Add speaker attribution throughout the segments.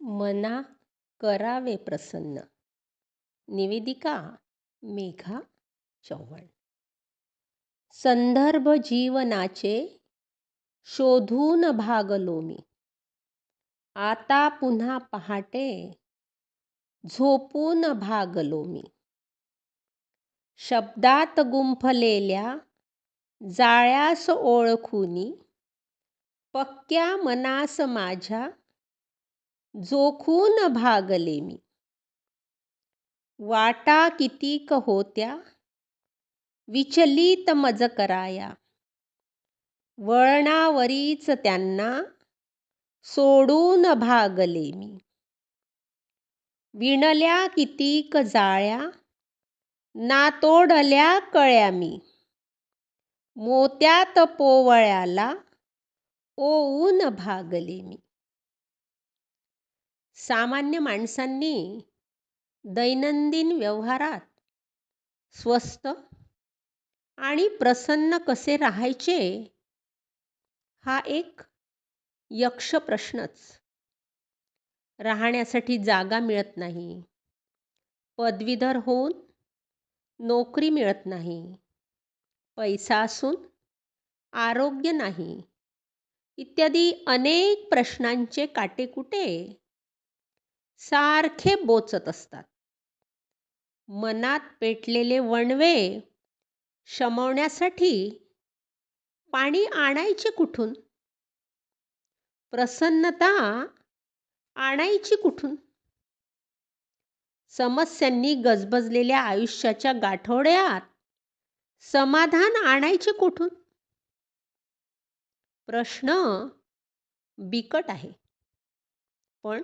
Speaker 1: मना करावे प्रसन्न. निवेदिका मेघा चव्हाण संदर्भ जीवनाचे शोधून भागलो मी आता पुन्हा पहाटे झोपून भागलो मी शब्दात गुंफलेल्या जाळ्यास ओळखुनी पक्क्या मनास माझ्या जोखून भागले मी. वाटा कितीक होत्या? विचलित मज कराया वळणावरीच त्यांना सोडून भागले मी. विणल्या कितीक जाळ्या? नातोडल्या कळ्या मी. मोत्यात पोवळ्याला ओवून भागले मी. सामान्य माणसांनी दैनंदिन व्यवहारात स्वस्थ आणि प्रसन्न कसे राहायचे हा एक यक्ष प्रश्नच. राहण्यासाठी जागा मिळत नाही. पदवीधर होऊन नोकरी मिळत नाही. पैसा असून आरोग्य नाही. इत्यादी अनेक प्रश्नांचे काटेकुटे सारखे बोचत असतात. मनात पेटलेले वणवे शमवण्यासाठी पाणी आणायचे कुठून? प्रसन्नता आणायची कुठून? समस्यांनी गजबजलेल्या आयुष्याच्या गाठोड्यात समाधान आणायचे कुठून? प्रश्न बिकट आहे. पण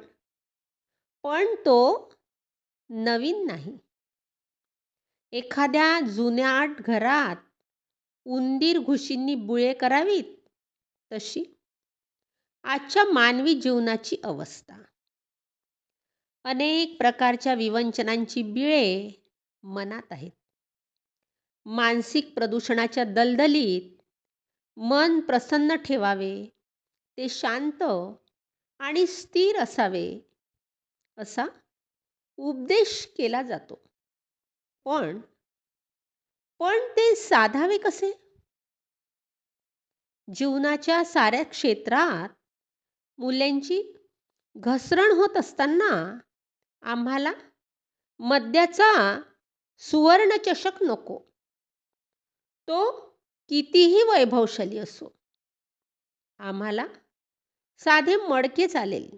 Speaker 1: पण तो नवीन नाही. एखाद्या जुन्याट घरात उंदीर घुशींनी बुळे करावीत तशी आजच्या मानवी जीवनाची अवस्था. अनेक प्रकारच्या विवंचनांची बिळे मनात आहेत. मानसिक प्रदूषणाच्या दलदलीत मन प्रसन्न ठेवावे ते शांत आणि स्थिर असावे असा उपदेश केला जातो. पण पण ते साधावे कसे? जीवनाच्या साऱ्या क्षेत्रात मुलांची घसरण होत असताना आम्हाला मद्याचा सुवर्णचषक नको. तो कितीही वैभवशाली असो आम्हाला साधे मडके चालेल.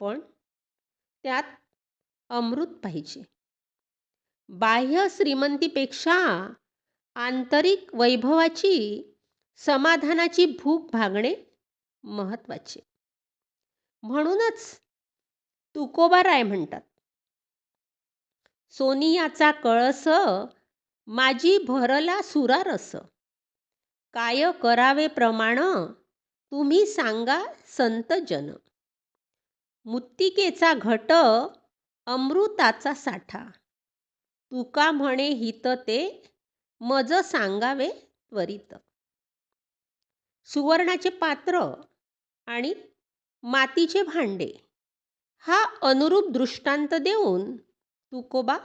Speaker 1: पण त्यात अमृत पाहिजे. बाह्य श्रीमंतीपेक्षा आंतरिक वैभवाची समाधानाची भूक भागणे महत्त्वाचे म्हणूनच तुकोबाराय म्हणतात सोनियाचा कळस माझी भरला सुरारस. काय करावे प्रमाण तुम्ही सांगा संत जन मुत्तिकेचा घट अमृताचा साठा. तुका म्हणे हित ते मज सांगावे त्वरित. सुवर्णाचे पात्र आणि मातीचे भांडे. हा अनुरूप दृष्टांत देऊन तुकोबा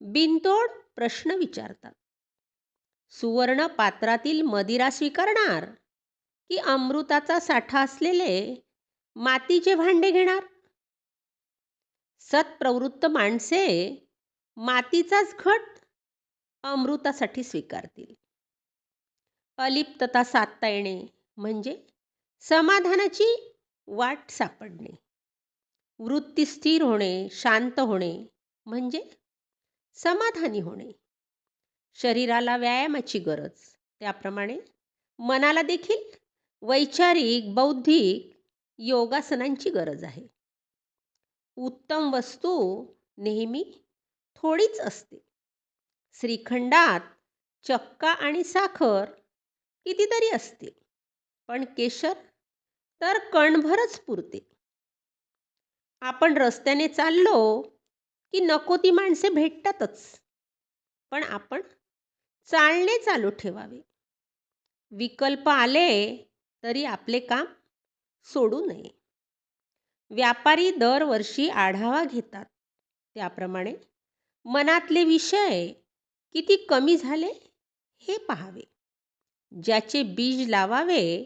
Speaker 1: बिनतोड प्रश्न विचारतात. सुवर्ण पात्रातील मदिरा स्वीकारणार की अमृताचा साठा असलेले मातीचे भांडे घेणार? सत्प्रवृत्त माणसे मातीचाच घट अमृतासाठी स्वीकारतील. अलिप्तता साधता येणे म्हणजे समाधानाची वाट सापडणे. वृत्ती स्थिर होणे शांत होणे म्हणजे समाधानी होणे. शरीराला व्यायामाची गरज त्याप्रमाणे मनाला देखील वैचारिक बौद्धिक योगासनांची गरज आहे. उत्तम वस्तू नेहमी थोडीच असते. श्रीखंडात चक्का आणि साखर कितीतरी असते पण केशर तर कणभरच पुरते. आपण रस्त्याने चाललो की नको ती माणसे भेटतातच पण आपण चालणे चालू ठेवावे. विकल्प आले तरी आपले काम सोडू नये. व्यापारी दरवर्षी आढावा घेतात. त्याप्रमाणे मनातले विषय किती कमी झाले हे पाहावे. ज्याचे बीज लावावे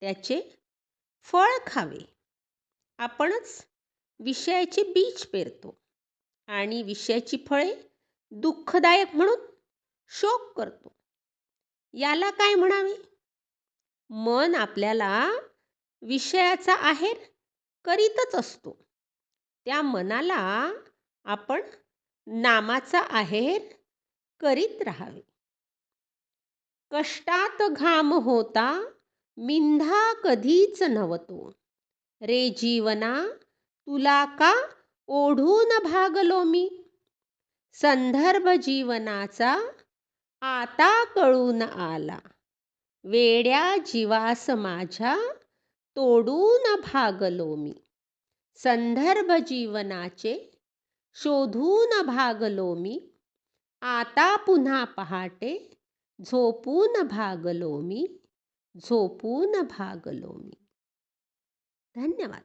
Speaker 1: त्याचे फळ खावे. आपणच विषयाचे बीज पेरतो आणि विषयाची फळे दुःखदायक म्हणून शोक करतो. याला काय म्हणावे? मन आपल्याला विषयाचा आहेर करीतच असतो. त्या मनाला आपण नामाचा आहेर करीत राहावे. कष्टात घाम होता मिंधा कधीच नव्हतो. रे जीवना तुला का ओढून भागलो मी? संदर्भ जीवनाचा आता कळून आला. वेड्या जीवास माझ्या तोडून भागलो मी. संदर्भ जीवनाचे शोधून भागलो मी. आता पुन्हा पहाटे झोपून भागलो मी. झोपून भागलो मी. धन्यवाद.